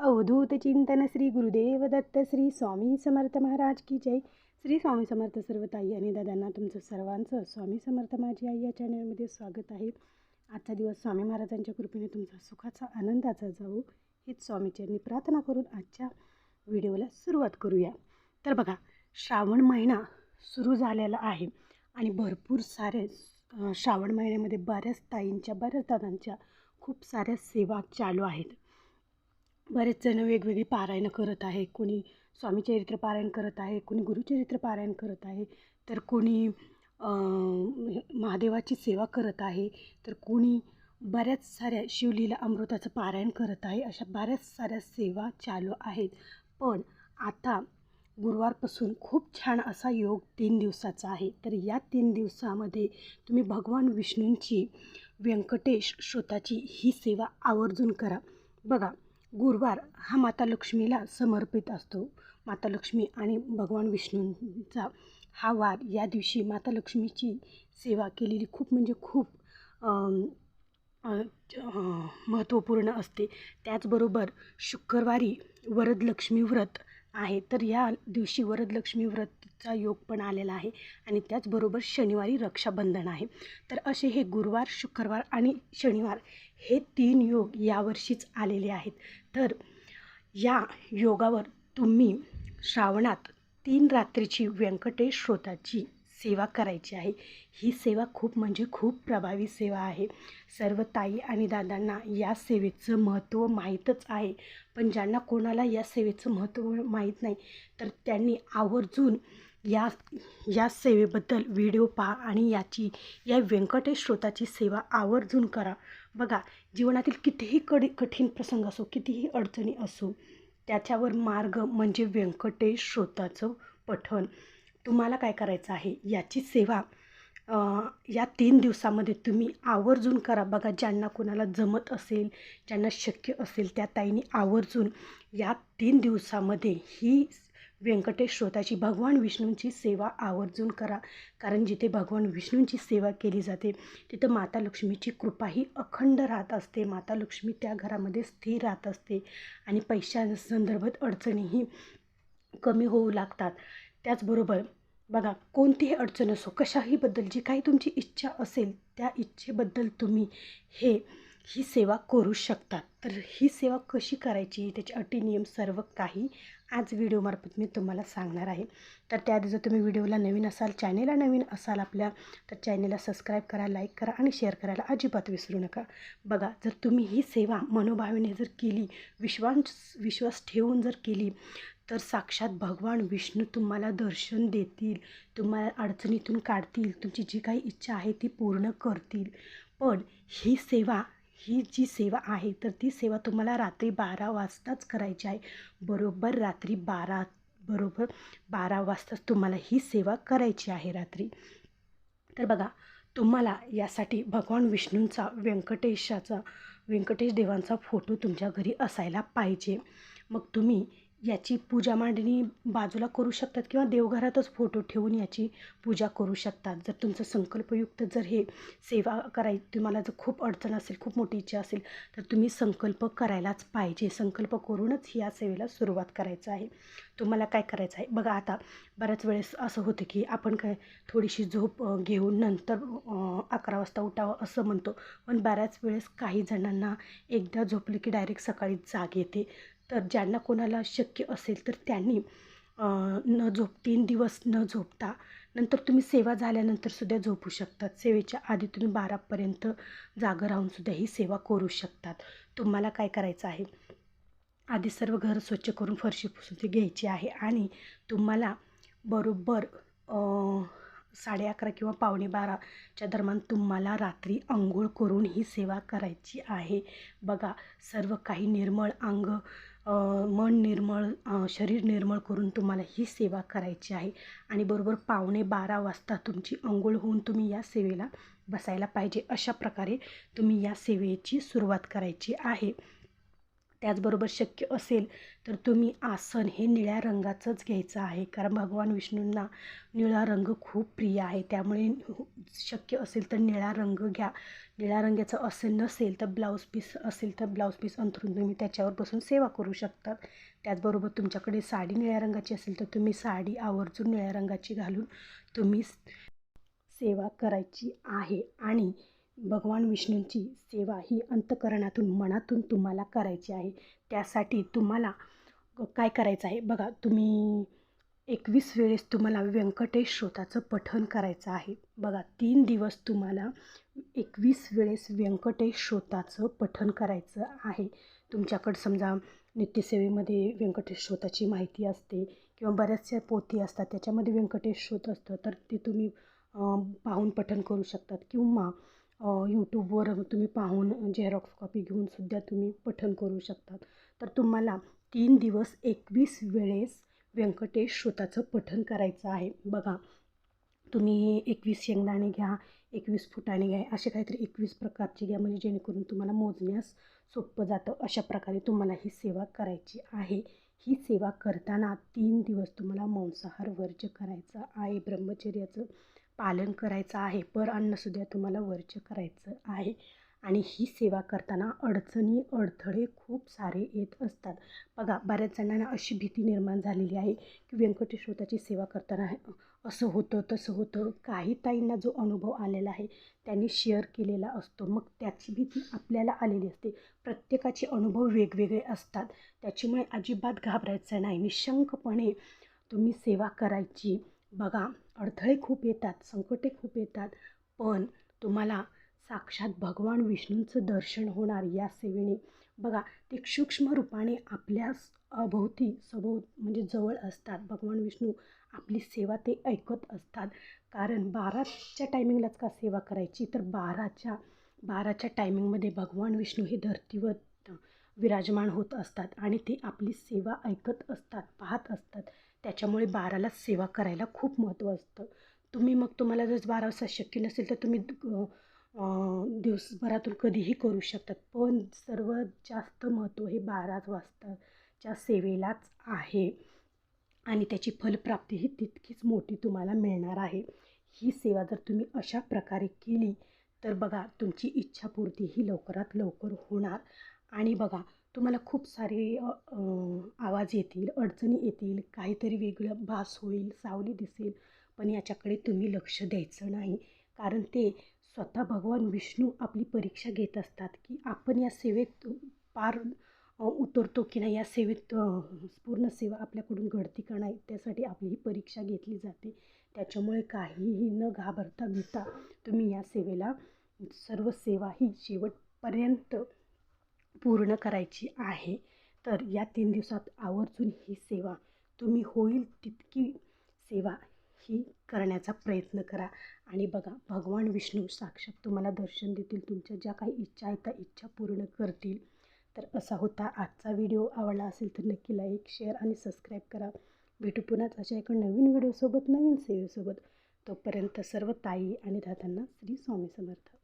अवधूत चिंतन श्री गुरुदेव दत्त श्री स्वामी समर्थ महाराज की जय. श्री स्वामी समर्थ सर्व ताई आणि दादांना तुमचं सर्वांचं स्वामी समर्थ माझी आई या चॅनलमध्ये स्वागत आहे. आजचा दिवस स्वामी महाराजांच्या कृपेने तुमचा सुखाचा आनंदाचा जाऊ हेच स्वामीचरणी प्रार्थना करून आजच्या व्हिडिओला सुरुवात करूया. तर बघा श्रावण महिना सुरू झालेला आहे आणि भरपूर सारे श्रावण महिन्यामध्ये बऱ्याच ताईंच्या बऱ्याच दादांच्या खूप साऱ्या सेवा चालू आहेत. बरेच जण वेगवेगळी पारायणं करत आहे. कोणी स्वामीचरित्र पारायण करत आहे कोणी गुरुचरित्र पारायण करत आहे तर कोणी महादेवाची सेवा करत आहे तर कोणी बऱ्याच साऱ्या शिवलीला अमृताचं पारायण करत आहे अशा बऱ्याच साऱ्या सेवा चालू आहेत. पण आता गुरुवारपासून खूप छान असा योग तीन दिवसाचा आहे. तर या तीन दिवसामध्ये तुम्ही भगवान विष्णूंची व्यंकटेश श्रोताची ही सेवा आवर्जून करा. बघा गुरुवार हा माता लक्ष्मीला समर्पित असतो. माता लक्ष्मी आणि भगवान विष्णूंचा हा वार या दिवशी माता लक्ष्मीची सेवा केलेली खूप म्हणजे खूप महत्त्वपूर्ण असते. त्याचबरोबर शुक्रवारी वरदलक्ष्मी व्रत आहे. तर या दिवशी वरदलक्ष्मी व्रतचा योग पण आलेला आहे आणि त्याचबरोबर शनिवारी रक्षाबंधन आहे. तर असे हे गुरुवार शुक्रवार आणि शनिवार हे तीन योग यावर्षीच आलेले आहेत. तर या योगावर तुम्ही श्रावणात तीन रात्रीची व्यंकटेश श्रोताची सेवा करायची आहे. ही सेवा खूप म्हणजे खूप प्रभावी सेवा आहे. सर्व ताई आणि दादांना या सेवेचं महत्त्व माहीतच आहे. पण ज्यांना कोणाला या सेवेचं महत्त्व माहीत नाही तर त्यांनी आवर्जून या या सेवेबद्दल व्हिडिओ पहा आणि याची या व्यंकटेश श्रोताची सेवा आवर्जून करा. बघा जीवनातील कितीही कडी कठीण प्रसंग असो कितीही अडचणी असो त्याच्यावर मार्ग म्हणजे व्यंकटेश श्रोताचं पठण. तुम्हाला काय करायचं आहे? याची सेवा या तीन दिवसामध्ये तुम्ही आवर्जून करा. बघा ज्यांना कोणाला जमत असेल ज्यांना शक्य असेल त्या ताईंनी आवर्जून या तीन दिवसामध्ये ही व्यंकटेश श्रोताची भगवान विष्णूंची सेवा आवर्जून करा. कारण जिथे भगवान विष्णूंची सेवा केली जाते तिथं माता लक्ष्मीची कृपाही अखंड राहत असते. माता लक्ष्मी त्या घरामध्ये स्थिर राहत असते आणि पैशासंदर्भात अडचणीही कमी होऊ लागतात. त्याचबरोबर बघा कोणतीही अडचण असो कशाहीबद्दल जी काही तुमची इच्छा असेल त्या इच्छेबद्दल तुम्ही हे ही सेवा करू शकतात तर ही सेवा कशी करायची? त्याचे अटी नियम सर्व काही आज व्हिडिओमार्फत मी तुम्हाला सांगणार आहे. तर त्याआधी जर तुम्ही व्हिडिओला नवीन असाल चॅनेलला नवीन असाल आपल्या तर चॅनेलला सबस्क्राईब करा लाईक करा आणि शेअर करायला अजिबात विसरू नका. बघा जर तुम्ही ही सेवा मनोभावेने जर केली विश्वास विश्वास ठेवून जर केली तर साक्षात भगवान विष्णू तुम्हाला दर्शन देतील तुम्हाला अडचणीतून काढतील तुमची जी काही इच्छा आहे ती पूर्ण करतील. पण ही सेवा ही जी सेवा आहे तर ती सेवा तुम्हाला रात्री बारा वाजताच करायची आहे. बरोबर रात्री बारा बरोबर बारा वाजताच तुम्हाला ही सेवा करायची आहे रात्री. तर बघा तुम्हाला यासाठी भगवान विष्णूंचा व्यंकटेशाचा व्यंकटेश देवांचा फोटो तुमच्या घरी असायला पाहिजे. मग तुम्ही याची पूजा मांडणी बाजूला करू शकतात किंवा देवघरातच फोटो ठेवून याची पूजा करू शकतात. जर तुमचं संकल्पयुक्त जर हे सेवा कराय तुम्हाला जर खूप अडचण असेल खूप मोठी इच्छा असेल तर तुम्ही संकल्प करायलाच पाहिजे. संकल्प करूनच या सेवेला सुरुवात करायचं आहे. तुम्हाला काय करायचं आहे? बघा आता बऱ्याच वेळेस असं होतं की आपण काय थोडीशी झोप घेऊन नंतर अकरा वाजता उठावं असं म्हणतो. पण बऱ्याच वेळेस काही जणांना एकदा झोपले की डायरेक्ट सकाळी जाग येते. तर ज्यांना कोणाला शक्य असेल तर त्यांनी न झोप तीन दिवस न झोपता नंतर तुम्ही सेवा झाल्यानंतरसुद्धा झोपू शकतात. सेवेच्या आधी तुम्ही बारापर्यंत जागं राहूनसुद्धा ही सेवा करू शकतात. तुम्हाला काय करायचं आहे? आधी सर्व घर स्वच्छ करून फरशी पुसून घ्यायची आहे आणि तुम्हाला बरोबर साडे अकरा किंवा पावणे बाराच्या दरम्यान तुम्हाला रात्री आंघोळ करून ही सेवा करायची आहे. बघा सर्व काही निर्मळ अंग मन निर्मळ शरीर निर्मळ करून तुम्हाला ही सेवा करायची आहे. आणि बरोबर पावणे बारा वाजता तुमची अंघोळ होऊन तुम्ही या सेवेला बसायला पाहिजे. अशा प्रकारे तुम्ही या सेवेची सुरुवात करायची आहे. त्याचबरोबर शक्य असेल तर तुम्ही आसन हे निळ्या रंगाचंच घ्यायचं आहे. कारण भगवान विष्णूंना निळा रंग खूप प्रिय आहे. त्यामुळे शक्य असेल तर निळा रंग घ्या. निळ्या रंगाचं असेल नसेल तर ब्लाऊज पीस असेल तर ब्लाऊज पीस अंथरून तुम्ही त्याच्यावर बसून सेवा करू शकता. त्याचबरोबर तुमच्याकडे साडी निळ्या रंगाची असेल तर तुम्ही साडी आवर्जून निळ्या रंगाची घालून तुम्ही सेवा करायची आहे. आणि भगवान विष्णूंची सेवा ही अंतकरणातून मनातून तुम्हाला करायची आहे. त्यासाठी तुम्हाला काय करायचं आहे? बघा तुम्ही एकवीस वेळेस तुम्हाला व्यंकटेश श्रोताचं पठण करायचं आहे. बघा तीन दिवस तुम्हाला एकवीस वेळेस व्यंकटेश श्रोताचं पठण करायचं आहे. तुमच्याकडं समजा नित्यसेवेमध्ये व्यंकटेश श्रोताची माहिती असते किंवा बऱ्याचशा पोथी असतात त्याच्यामध्ये व्यंकटेश श्रोत असतं तर ते तुम्ही पाहून पठण करू शकतात. किंवा यूट्यूबवर तुम्ही पाहून झेरॉक्स कॉपी घेऊन सुद्धा तुम्ही पठण करू शकतात. तर तुम्हाला तीन दिवस एकवीस वेळेस व्यंकटेश श्रोताचं पठण करायचं आहे. बघा तुम्ही एकवीस शेंगदाणे घ्या एकवीस फुटाणे घ्या असे काहीतरी एकवीस प्रकारचे घ्या म्हणजे जेणेकरून तुम्हाला मोजण्यास सोपं जातं. अशा प्रकारे तुम्हाला ही सेवा करायची आहे. ही सेवा करताना तीन दिवस तुम्हाला मांसाहार वर्ज्य करायचा आहे. ब्रह्मचर्याचं पालन करायचं आहे. पर अन्नसुद्धा तुम्हाला वर्ज्य करायचं आहे. आणि ही सेवा करताना अडचणी अडथळे खूप सारे येत असतात. बघा बऱ्याच जणांना अशी भीती निर्माण झालेली आहे की व्यंकटेश्वराची सेवा करताना असं होतं तसं होतं. काही ताईंना जो अनुभव आलेला आहे त्यांनी शेअर केलेला असतो. मग त्याची भीती आपल्याला आलेली असते. प्रत्येकाचे अनुभव वेगवेगळे असतात. त्याच्यामुळे अजिबात घाबरायचं नाही. निशंकपणे तुम्ही सेवा करायची. बघा अडथळे खूप येतात संकटे खूप येतात पण तुम्हाला साक्षात भगवान विष्णूंचं दर्शन होणार या सेवेने. बघा ते सूक्ष्म रूपाने आपल्या अभोवती सभोव म्हणजे जवळ असतात. भगवान विष्णू आपली सेवा ते ऐकत असतात. कारण बाराच्या टायमिंगलाच का सेवा करायची? तर बाराच्या बाराच्या टायमिंगमध्ये भगवान विष्णू हे धर्तीवर विराजमान होत असतात आणि ते आपली सेवा ऐकत असतात पाहत असतात. त्याच्यामुळे बाराला सेवा करायला खूप महत्त्व असतं. तुम्ही मग तुम्हाला जर बारा वाजता शक्य नसेल तर तुम्ही दिवसभरातून कधीही करू शकतात. पण सर्वात जास्त महत्त्व हे बारा वाजताच्या सेवेलाच आहे. आणि त्याची फलप्राप्ती ही तितकीच मोठी तुम्हाला मिळणार आहे. ही सेवा जर तुम्ही अशा प्रकारे केली तर बघा तुमची इच्छापूर्ती ही लवकरात लवकर होणार. आणि बघा तुम्हाला खूप सारे आवाज येतील अडचणी येतील काहीतरी वेगळं भास होईल सावली दिसेल पण याच्याकडे तुम्ही लक्ष द्यायचं नाही. कारण ते स्वतः भगवान विष्णू आपली परीक्षा घेत असतात की आपण या सेवेत पार उतरतो की नाही या सेवेत पूर्ण सेवा आपल्याकडून घडती का नाही त्यासाठी आपली ही परीक्षा घेतली जाते. त्याच्यामुळे काहीही न घाबरता भिता तुम्ही या सेवेला सर्व सेवा ही शेवटपर्यंत पूर्ण करायची आहे. तर या तीन दिवसात आवर्जून ही सेवा तुम्ही होईल तितकी सेवा ही करण्याचा प्रयत्न करा. आणि बघा भगवान विष्णू साक्षात तुम्हाला दर्शन देतील. तुमच्या ज्या काही इच्छा आहेत त्या इच्छा पूर्ण करतील. तर असा होता आजचा व्हिडिओ. आवडला असेल तर नक्की लाईक शेअर आणि सबस्क्राईब करा. भेटू पुन्हाच अशा एका नवीन व्हिडिओसोबत नवीन सेवेसोबत. तोपर्यंत सर्व ताई आणि दादांना श्री स्वामी समर्थ.